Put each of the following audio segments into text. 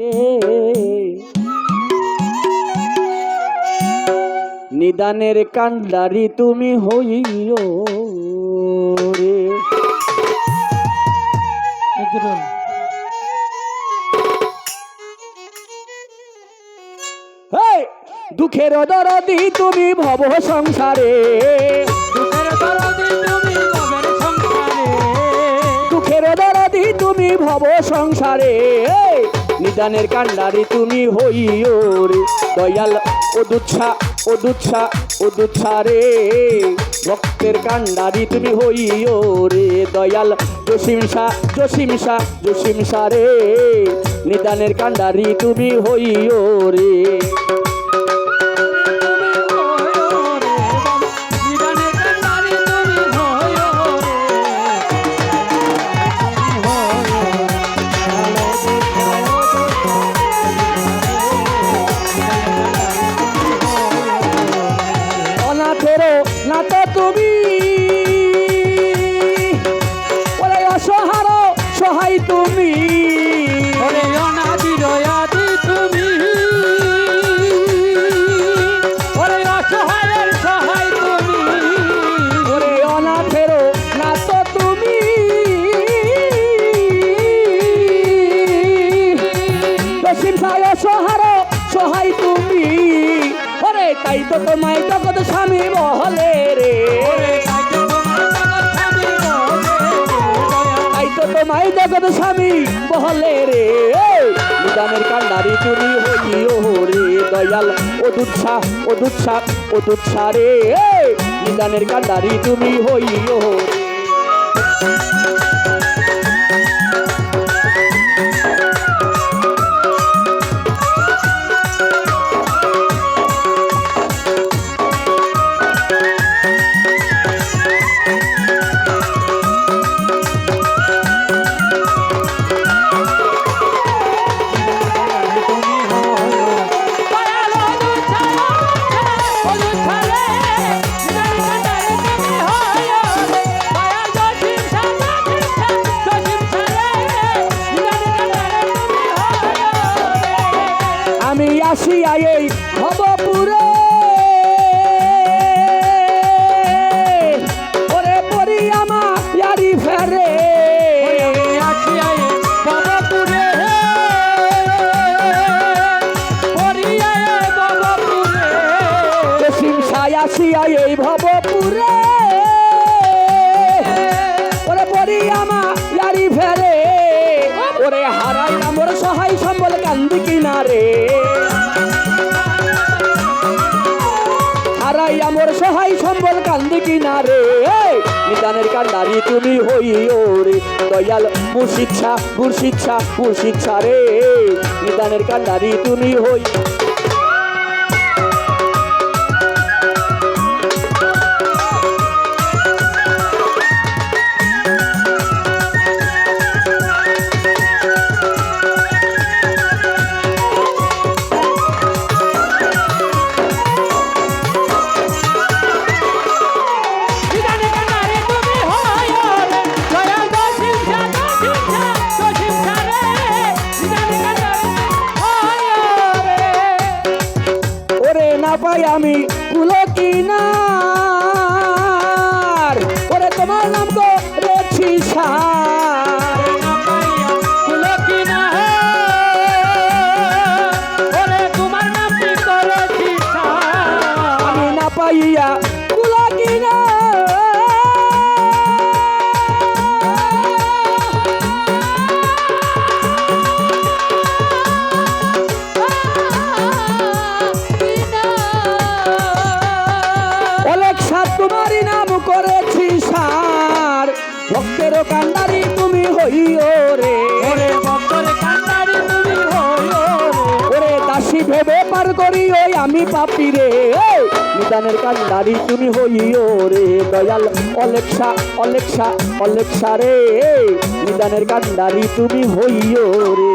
রে। নিদানের কান্ডারি তুমি হইও রে! দুঃখের দরদি তুমি ভব সংসারে। দুঃখের দরদি তুমি ভবের সংসারে। দুঃখের দরদি তুমি ভব সংসারে। নিদানের কান্ডারি তুমি হইও রে। দয়াল ও দুচ্ছা ও দুচ্ছা ও দুচ্ছা রে ভক্তের কান্ডারি তুমি হইও রে। দয়াল জসিমসা জসিমসা জসিমসা রে। নিদানের কান্ডারি তুমি হইও রে। তুমি। ওরে অসহার সহায় তুমি। ওরে অনাদির আদি তুমি। ওরে অসহায়ের সহায় তুমি। ওরে অনাথেরও না তো তুমি। পশ্চিম সায় অসহার তাই তো তোমায় জগৎ স্বামী বহলে রে। তাই তো তোমায় জগৎ স্বামী বহলে রে। নিদানের কান্ডারি তুমি হইও রে দয়াল। ও দুচ্ছা ও দুচ্ছা ও দুচ্ছা রে। নিদানের কান্ডারি তুমি হইও রে ওরে হারাই আমার সহায় সম্বল কান্দি কিনারে। হারাই আমার সহায় সম্বল কান্দি কিনারে। নিদানের কান্দারি তুমি হইও রে। দয়াল মুর্শিচ্ছা মুর্শিচ্ছা মুর্শিচ্ছা রে। নিদানের কান্দারি তুমি হই আমি কুলো কিনার ওরে তোমার নাম গো রেছি আমি না পাইয়া কিনার পাপি রে নিদানের কান্ডারি তুমি হইও রে, দয়াল অলেকসা অলেকসা অলেকসা রে নিদানের কান্দারি তুমি হইও রে।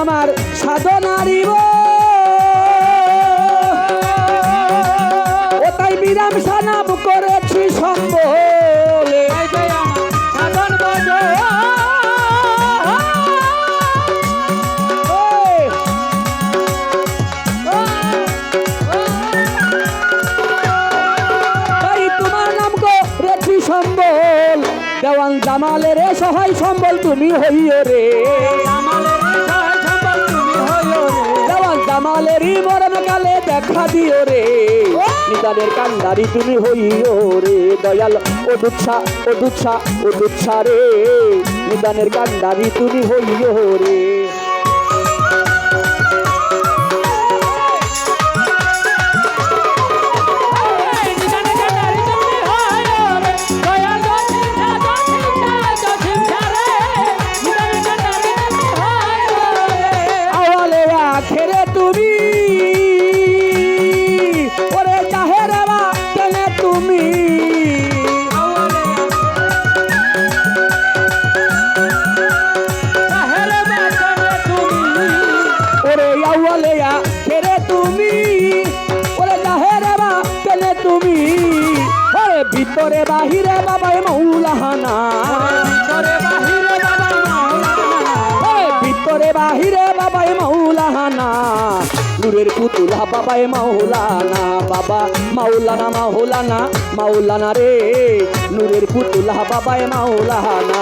আমার সাধনারিব ও তাই বিরাম সানাম করেছি সম্বল। দেওয়ান জামালের সহায় সম্বল তুমি হইও রে। জামালেরই মরণ কালে দেখা দিও রে। নিদানের কান্দারি তুমি হইও রে। দয়াল ও দুচ্ছা ও দুচ্ছা ও দুচ্ছা রে। নিদানের কান্দারি তুমি হইও রে। বাহিরে বাবাই মৌলাহানা ভিতরে বাহিরে বাবাই মৌলাহানা নূরের পুতুলা বাবাই মাওলানা বাবা মাওলানা মাওলানা মাওলানা রে। নূরের পুতুলা বাবাই মাওলানা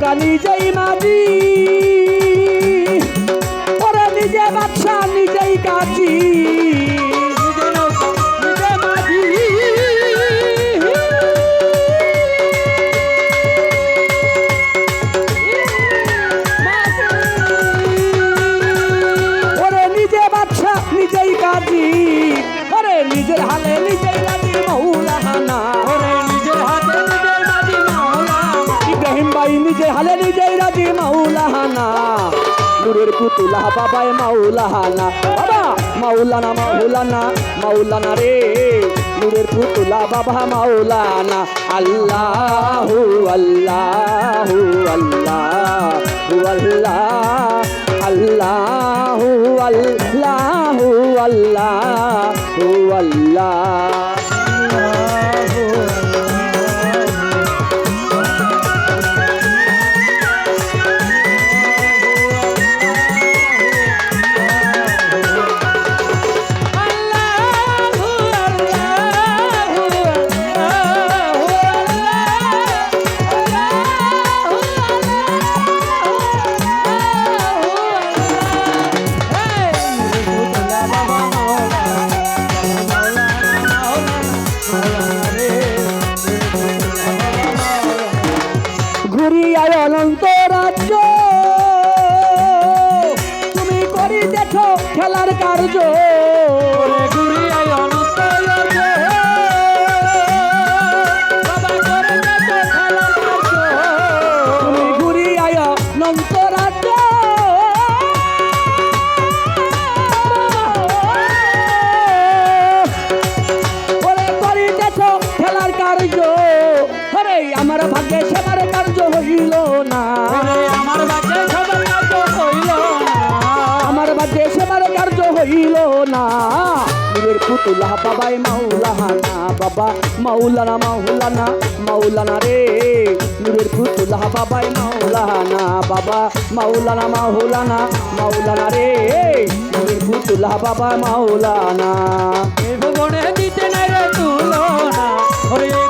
নৌকা নিজেই মাঝি রাজি মাওলাহানা নূরের পুতুলা বাবায় মাওলাহানা বাবা, মাওলানা মাওলানা মাওলানা রে। নূরের পুতুলা, বাবা, মাওলানা। আল্লাহু আল্লাহু আল্লাহু আল্লাহ। আল্লাহু আল্লাহু আল্লাহু আল্লাহ। না। আমার বাচ্চা সবার কাজ হইল না। আমার বাজে সেবার কার্য হইল না। পুতুলা বাবাই মাওলানা বাবা মাওলানা মাওলানা মাওলানা রে। নূরের পুতুলা বাবাই মাওলানা বাবা মাওলানা মাওলানা মাওলানা রে। নূরের পুতুলা বাবা মাওলানা। ভুবনে দিতে নাই রে তুলনা।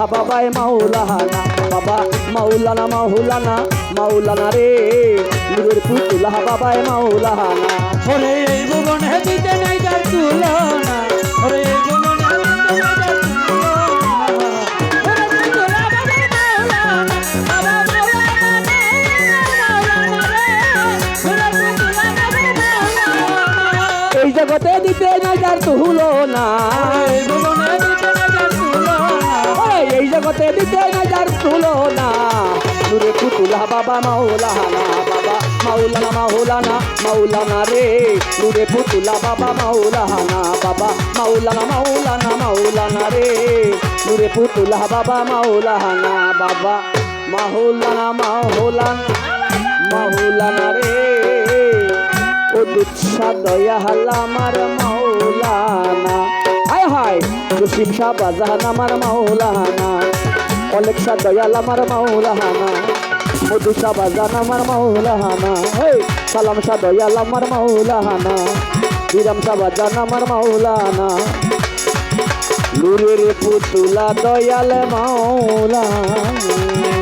পুতুলা বাবায় মাওলানা, বাবা মাওলানা মাওলানা মাওলানা রে। নূরের পুতুলা বাবাই মাওলানা। ওরে এই হে দিতে নাই তার তুলনা। ওরে এই পুতুলা বাবা মাওলানা বাবা মাওলানা মাওলানা মাওলানা রে। নূরে পুতুলা বাবা মাওলানা বাবা মাওলানা মাওলানা মাওলানা রে। নূরে পুতুলা বাবা মাওলানা বাবা মাওলানা মাওলানা মাওলানা রে ও দুচ্ছা দয়া হাল্লা আমার মাওলানা হায় হায় জসিম শাহ বাজান আমার মাওলানা অলেক শাহ দয়াল আমার মাওলানা মধু শাহ বাজান আমার মাওলাহানা হে সালাম সাদয়াল দয়াল আমার মাওলাহানা বিরাম শাহ বাজান আমার মাওলানা লুরের পুতুলা দয়াল মাওলানা